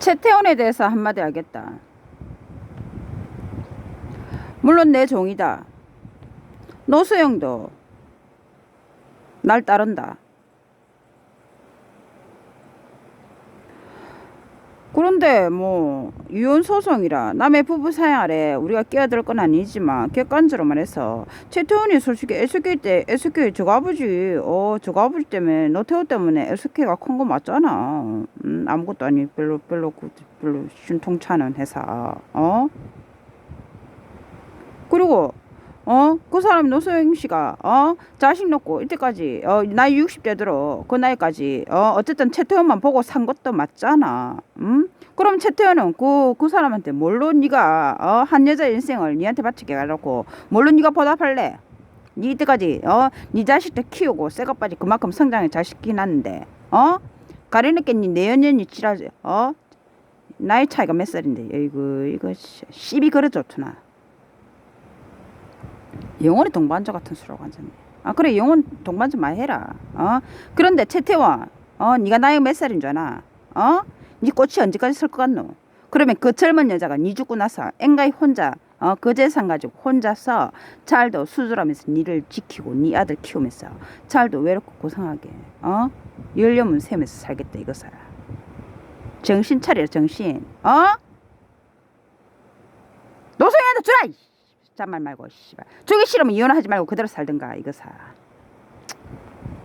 최태원에 대해서 한마디 하겠다. 물론 내 종이다. 노수영도 날 따른다. 그런데 뭐 이혼 소송이라 남의 부부 생활에 우리가 끼어들 건 아니지만 객관적으로만 해서 최태원이 솔직히 SK 때 SK 저거 아버지 어 저거 아버지 때문에 노태우 때문에 SK가 큰 거 맞잖아. 음, 아무것도 아니 별로 별로 그- 별로 신통찮은 회사. 어? 그리고 어 그 사람 노소영 씨가 어 자식 놓고 이때까지 어 나이 60대 들어 그 나이까지 어 어쨌든 최태원만 보고 산 것도 맞잖아 음 그럼 최태원은 그 그 사람한테 뭘로 네가 어 한 여자 인생을 니한테 바치게 가려고 뭘로 네가 보답할래 니 이때까지 어 네 자식들 키우고 새것까지 그만큼 성장해 자식 키났는데 어 가리늦게 니 내연년이 지라지 어 나이 차이가 몇 살인데 이거 이거 씨, 시비 그래 좋구나 영원히 동반자 같은 수라고 앉았네. 아 그래 영원 동반자 많이 해라. 어 그런데 최태원 어 네가 나이 몇 살인 줄 아나? 어? 네 꽃이 언제까지 설 것 같노? 그러면 그 젊은 여자가 니 죽고 나서 앵가이 혼자 어 그 재산 가지고 혼자서 잘도 수술하면서 니를 지키고 니 아들 키우면서 잘도 외롭고 고상하게 어 열려문 세면서 살겠다 이거사. 정신 차려 정신. 어? 노소연한테 주라. 이. 짠말 말고 씨발. 주기 싫으면 이혼하지 말고 그대로 살든가 이거 사.